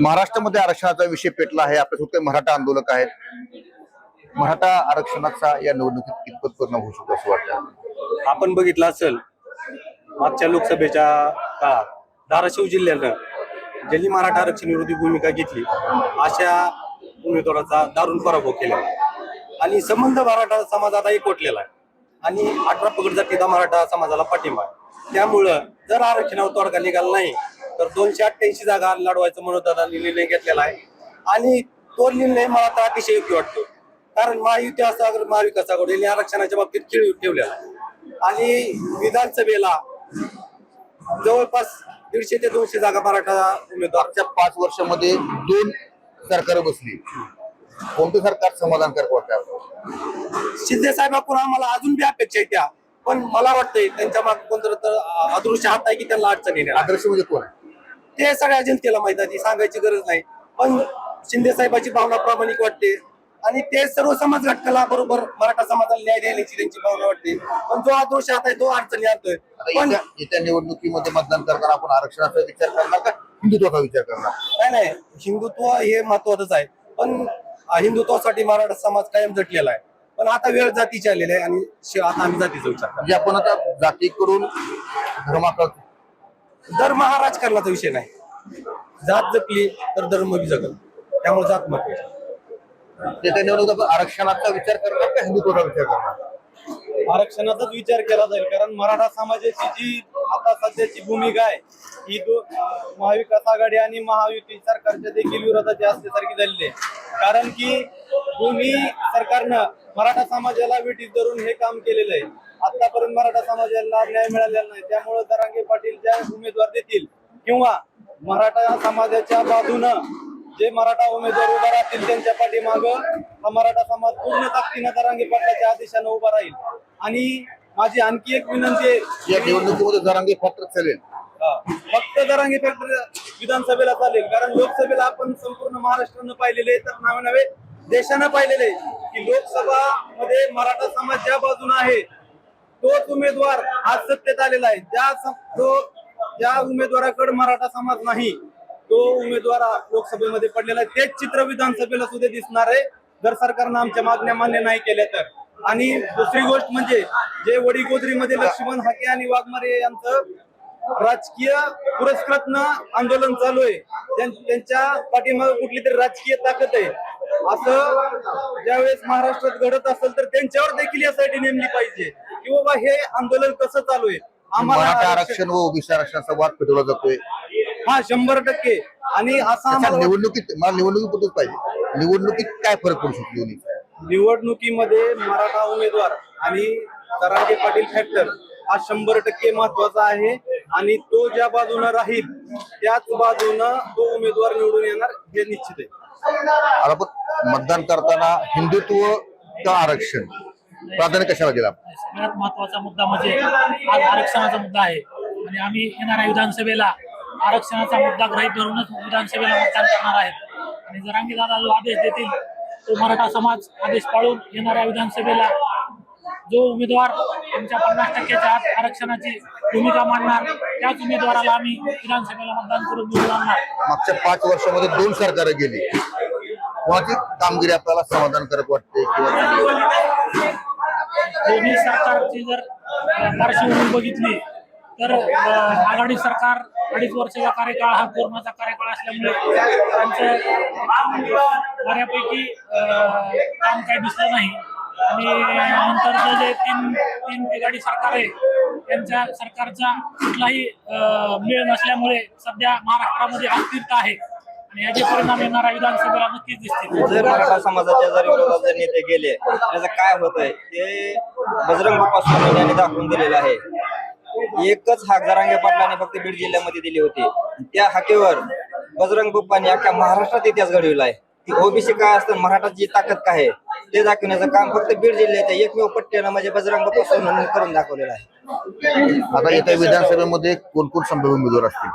महाराष्ट्रामध्ये आरक्षणाचा विषय पेटला आहे. आपल्यासोबत काही मराठा आंदोलक आहेत. मराठा आरक्षणाचा या निवडणुकीत कितपत परिणाम होऊ शकतो असं वाटतं? आपण बघितलं असेल मागच्या लोकसभेच्या काळात धाराशिव जिल्ह्यानं ज्यांनी मराठा आरक्षण विरोधी भूमिका घेतली अशा उमेदवाराचा दारुण पराभव केला. आणि संबंध मराठा समाज आता एकवटलेला आहे. आणि अठरा पगड जातीचा मराठा समाजाला पाठिंबा आहे. त्यामुळं जर आरक्षणावर तोडगा निघाला नाही तर दोनशे अठ्ठ्याऐंशी जागा लढवायचं म्हणून दादांनी निर्णय घेतलेला आहे. आणि तो निर्णय मला तर अतिशय योग्य वाटतो. कारण महायुती असागर महाविकास आघाडी यांनी आरक्षणाच्या बाबतीत खेळ ठेवलेला आहे. आणि विधानसभेला जवळपास दीडशे ते दोनशे जागा मराठा उमेदवार. मागच्या पाच वर्षामध्ये दोन सरकार बसली. कोणतं सरकार समाधानकारक वाटतं? शिंदे साहेबांकडून आम्हाला अजून बी अपेक्षा आहे त्या. पण मला वाटतंय त्यांच्या मागे कोणतं तर अदृश्य हात आहे की त्यांना अडचण येणार. आदर्श म्हणजे कोण? आहे? ते सगळ्या जनतेला माहीत आहे सांगायची गरज नाही. पण शिंदे साहेबांची भावना प्रामाणिक वाटते. आणि ते सर्व समाज घटकाला बरोबर मराठा समाजाला न्याय देण्याची त्यांची भावना वाटते. पण जो हात आहे तो अडचणी आणतोय. आता पण येत्या निवडणुकीमध्ये मतदान करताना आपण आरक्षणाचा विचार करणार का? हिंदुत्वाचा विचार करणार? नाही नाही. हिंदुत्व हे महत्वाचंच आहे. पण हिंदुत्वासाठी मराठा समाज कायम झटलेला आहे. पण आता वेळ जातीची आलेली आहे आणि आता आम्ही जातीचा विचार म्हणजे आपण आता जातीकडून धर्माकडे धर्म हा राजकारणाचा विषय नाही. जात जपली तर धर्म बी जगल. त्यामुळे जात आपण आरक्षणाचा विचार करणार का हिंदुत्वाचा विचार करणार? आरक्षणाचाच विचार केला जाईल कारण मराठा समाजाची जी आता सध्याची भूमिका आहे ही दो अं, महाविकास आघाडी आणि महायुती सरकारच्या देखील विरोधाची असल्यासारखी झालेली आहे. कारण की दोन्ही सरकारनं मराठा समाजाला वेटीत धरून हे काम केलेलं आहे. आतापर्यंत मराठा समाजाला न्याय मिळालेला नाही. त्यामुळे दरांगे पाटील ज्या उमेदवार देतील किंवा मराठा समाजाच्या बाजूनं जे मराठा उमेदवार उभा राहतील त्यांच्या पाठीमाग हा मराठा समाज पूर्ण ताकदीनं दरांगे पाटलाच्या आदेशानं उभा राहील. आणि माझी आणखी एक विनंती आहे या निवडणुकीमध्ये जरांगे फक्त चालेल. फक्त दरांगे फॅक्टर विधानसभेला चालेल. कारण लोकसभेला आपण संपूर्ण महाराष्ट्रानं पाहिलेले तर नावे नव्हे देशानं पाहिलेले की लोकसभा मध्ये मराठा समाज ज्या बाजूने आहे तोच उमेदवार आज सत्तेत आलेला आहे. ज्या जो ज्या उमेदवाराकडे मराठा समाज नाही तो उमेदवार लोकसभेमध्ये पडलेला आहे. तेच चित्र विधानसभेला सुद्धा दिसणार आहे. जर सरकारनं आमच्या मागण्या मान्य नाही केल्या तर. आणि दुसरी गोष्ट म्हणजे जे वडीगोद्रीमध्ये लक्ष्मण हाके आणि वाघमारे यांचं राजकीय पुरस्कृत आंदोलन चालू आहे. त्यांच्या पाठीमागे कुठली तरी राजकीय ताकद आहे. असं ज्यावेळेस महाराष्ट्रात घडत असेल तर त्यांच्यावर देखील यासाठी नेमली पाहिजे. की बाबा हे आंदोलन कसं चालू आहे? मराठा आरक्षण- व ओबीसी आरक्षणाचा वाद पेटवला जातोय. हा शंभर टक्के. आणि असं आम्हाला निवडणुकीत मला निवडणुकीबद्दल पाहिजे. निवडणुकीत काय फरक पडू शकतो दोन्हीचा? निवडणुकीमध्ये मराठा उमेदवार आणि तरांगे पाटील फॅक्टर हा शंभर टक्के महत्त्वाचा आहे. आणि तो ज्या बाजूनं राहील त्याच बाजूनं तो उमेदवार निवडून येणार हे निश्चित आहे. आता आपण मतदान करताना हिंदुत्व का आरक्षण? प्राधान्य कशाला दिला सगळ्यात महत्त्वाचा मुद्दा म्हणजे आज आरक्षणाचा मुद्दा आहे. आणि आम्ही येणाऱ्या विधानसभेला आरक्षणाचा मुद्दा गृहीत धरूनच विधानसभेला मतदान करणार आहेत. आणि जरांगी दादा जो आदेश देतील तो मराठा समाज आदेश पाळून येणाऱ्या विधानसभेला जो उमेदवार आमच्या पन्नास टक्क्याच्या आत आरक्षणाची भूमिका मांडणार त्याच उमेदवाराला आम्ही विधानसभेला मतदान करून निवडून आणणार मागच्या पाच वर्षामध्ये दोन सरकार गेली. कोणाची कामगिरी आपल्याला समाधानकारक वाटते किंवा? दोन्ही सरकारची जर पार्श्वभूमी बघितली तर आघाडी सरकार अडीच वर्षाचा कार्यकाळ हा कोरोनाचा कार्यकाळ असल्यामुळे त्यांचं बऱ्यापैकी काम काही दिसलं नाही. आणि नंतरचं जे तीन तीन तिघाडी सरकार आहे त्यांच्या सरकारचा कुठलाही मेळ नसल्यामुळे सध्या महाराष्ट्रामध्ये अस्थिरता आहे. आणि याचे परिणाम येणाऱ्या विधानसभेला नक्कीच दिसतील. जर मराठा समाजाच्या जर विरोधात जर नेते गेले त्याचं काय होत आहे ते बजरंग बाप्पा यांनी दाखवून दिलेलं आहे. एकच हाक जरांगे पाटलाने फक्त बीड जिल्ह्यामध्ये दिली होती. त्या हाकेवर बजरंग बाप्पाने अख्ख्या महाराष्ट्रात इतिहास घडविला आहे. की ओबीसी काय असतं मराठाची ताकद काय आहे ते दाखवण्याचं काम फक्त बीड जिल्ह्याच्या एकमेव पट्ट्यानं म्हणजे बजरंग बाप्पा करून दाखवलेलं आहे. आता येत्या विधानसभेमध्ये कोण कोण संभाव्य उमेदवार असतील?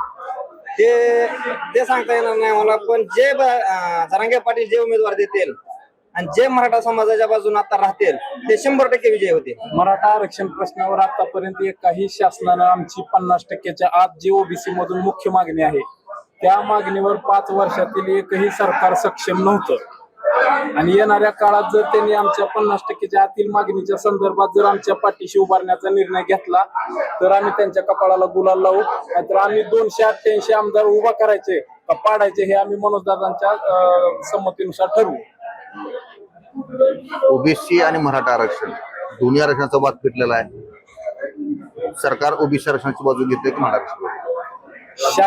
ते ते सांगता येणार नाही मला पण जे ब- जरांगे पाटील जे उमेदवार देतील आणि जे मराठा समाजाच्या बाजून आता राहतील ते शंभर टक्के विजय होते मराठा आरक्षण प्रश्नावर आतापर्यंत एकाही शासनानं आमची पन्नास टक्क्याच्या आत जी ओबीसी मधून मुख्य मागणी आहे त्या मागणीवर पाच वर्षातील एकही सरकार सक्षम नव्हतं. आणि येणाऱ्या काळात जर त्यांनी आमच्या पन्नास टक्केच्या आतील मागणीच्या संदर्भात जर आमच्या पाठीशी उभारण्याचा निर्णय घेतला तर आम्ही त्यांच्या कपाळाला गुलाल लावू. नाहीतर आम्ही दोनशे अठ्ठ्याऐंशी आमदार उभा करायचे का पाडायचे हे आम्ही मनोजदादांच्या संमतीनुसार ठरवू. ओबीसी आणि मराठा आरक्षण. दोन्ही आरक्षणाचा वाद पेटलेला आहे. सरकार ओबीसी आरक्षणाची बाजू घेते की मराठा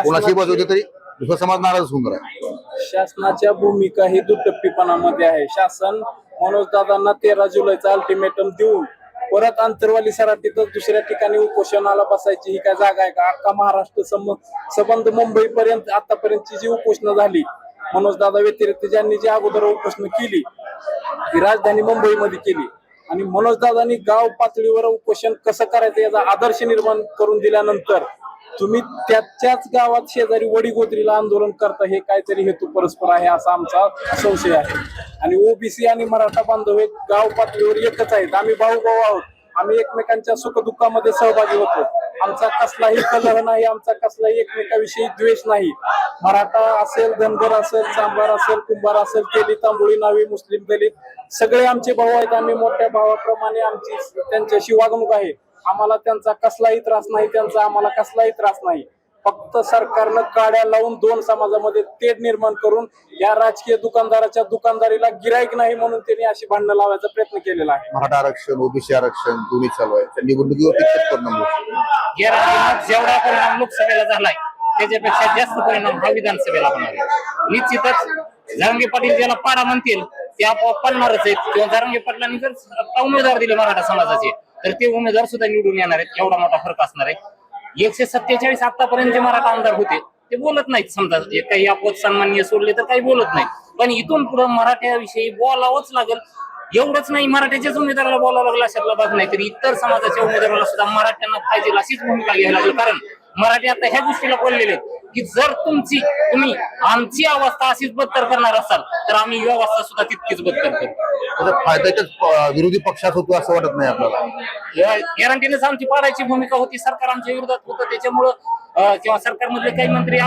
कोणाची बाजू घेते तरी दुसरा समाज नाराज होऊन आहे. शासनाच्या भूमिका ही दुटप्पीपणामध्ये आहे. शासन मनोजदादांना तेरा जुलैचा अल्टिमेटम देऊन परत अंतरवाली सराटीतच दुसऱ्या ठिकाणी उपोषणाला बसायची ही काय जागा आहे का? अख्खा महाराष्ट्र संबंध मुंबई पर्यंत आतापर्यंतची जी उपोषणं झाली मनोजदादा व्यतिरिक्त ज्यांनी जी अगोदर उपोषण केली ही राजधानी मुंबईमध्ये केली. आणि मनोजदादांनी गाव पातळीवर उपोषण कसं करायचं याचा आदर्श निर्माण करून दिल्यानंतर तुम्ही त्याच्याच गावात शेजारी वडीगोत्रीला आंदोलन करता हे काहीतरी हेतू परस्पर आहे असा आमचा संशय आहे. आणि ओबीसी आणि मराठा बांधव हे गाव पातळीवर एकच आहेत. आम्ही भाऊ भाऊ आहोत. आम्ही एकमेकांच्या सुखदुःखामध्ये सहभागी होतो. आमचा कसलाही कलह नाही आमचा कसलाही एकमेकाविषयी द्वेष नाही. मराठा असेल धनगर असेल सांबार असेल कुंभार असेल तेली तांबोळी नावी मुस्लिम दलित सगळे आमचे भाऊ आहेत. आम्ही मोठ्या भावाप्रमाणे आमची त्यांच्याशी वागणूक आहे. आम्हाला त्यांचा कसलाही त्रास नाही त्यांचा आम्हाला कसलाही त्रास नाही. फक्त सरकारनं काड्या लावून दोन समाजामध्ये तेढ निर्माण करून या राजकीय दुकानदाराच्या दुकानदारीला गिराईक नाही म्हणून त्यांनी अशी भांडणं लावायचा प्रयत्न केलेला आहे. मराठा आरक्षण ओबीसी आरक्षण दोन्ही चालू आहे. निवडणुकीवर कितपत परिणाम जेवढा परिणाम लोकसभेला झालाय त्याच्यापेक्षा जास्त परिणाम हा विधानसभेला होणार आहे. निश्चितच जरांगे पाटील ज्याला पाडा म्हणतील ते आपोआप पडणारच आहेत. किंवा जरांगे पाटलांनी जर उमेदवार दिले मराठा समाजाचे तर ते उमेदवार सुद्धा निवडून येणार आहेत. एवढा मोठा फरक असणार आहे. एकशे सत्तेचाळीस आतापर्यंत जे मराठा आमदार होते ते बोलत नाहीत. समजा काही अपवाद सन्मान्य सोडले तर काही बोलत नाही पण इथून पुढे मराठ्याविषयी बोलावंच लागेल. एवढंच नाही मराठ्याच्याच उमेदवाराला बोलावं लागलं अशातला भाग नाही. तर इतर समाजाच्या उमेदवाराला सुद्धा मराठ्यांना पाहिजे अशीच भूमिका घ्यायला लागेल. कारण मराठी आता ह्या गोष्टीला बोललेले की जर तुमची तुम्ही आमची अवस्था अशीच बदतर करणार असाल तर आम्ही ही अवस्था सुद्धा तितकीच बदतर करू. त्याचा फायदा त्याच अं, विरोधी पक्षात होतो असं वाटत नाही आपल्याला. गॅरंटीनेच आमची पाडायची भूमिका होती सरकार आमच्या विरोधात होतं त्याच्यामुळं किंवा सरकारमधले काही मंत्री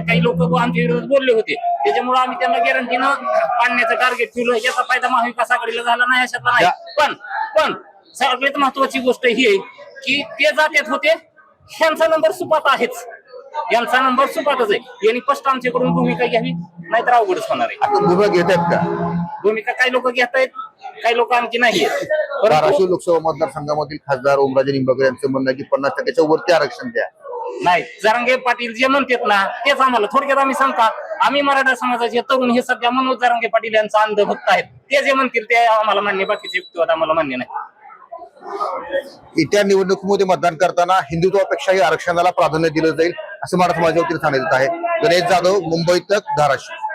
काही लोक आमच्या विरोधात बोलले होते त्याच्यामुळे आम्ही त्यांना गॅरंटीनं पाडण्याचं टार्गेट ठेवलं. याचा फायदा महाविकास आघाडीला झाला नाही अशातला नाही. पण पण सगळ्यात महत्वाची गोष्ट ही आहे की ते जात्यात होते ह्यांचा नंबर सुपात आहेच. यांचा नंबर सुपातच आहे. यांनी स्पष्ट आमच्याकडून भूमिका घ्यावी नाहीतर अवघडच होणार आहे. आता भूमिका घेत आहेत का? भूमिका काही लोक घेत आहेत काही लोक आणखी नाही धाराशिव लोकसभा मतदारसंघामधील खासदार ओमराजे निंबाळकर यांचं म्हणणं आहे की पन्नास टक्क्याच्या वरती आरक्षण द्या. नाही जरांगे पाटील जे म्हणतात ना तेच आम्हाला थोडक्यात आम्ही सांगता. आम्ही मराठा समाजाचे तरुण हे सध्या मनोज जरांगे पाटील यांचा अंधभक्त आहेत. ते जे म्हणतील ते आम्हाला मान्य बाकीचे युक्तिवाद आम्हाला मान्य नाही. येत्या निवडणुकीमध्ये मतदान करताना हिंदुत्वापेक्षाही आरक्षणाला प्राधान्य दिलं जाईल असं मराठा माझ्या वतीने सांगण्यात येत आहे. गणेश जाधव मुंबई तक धाराशिव.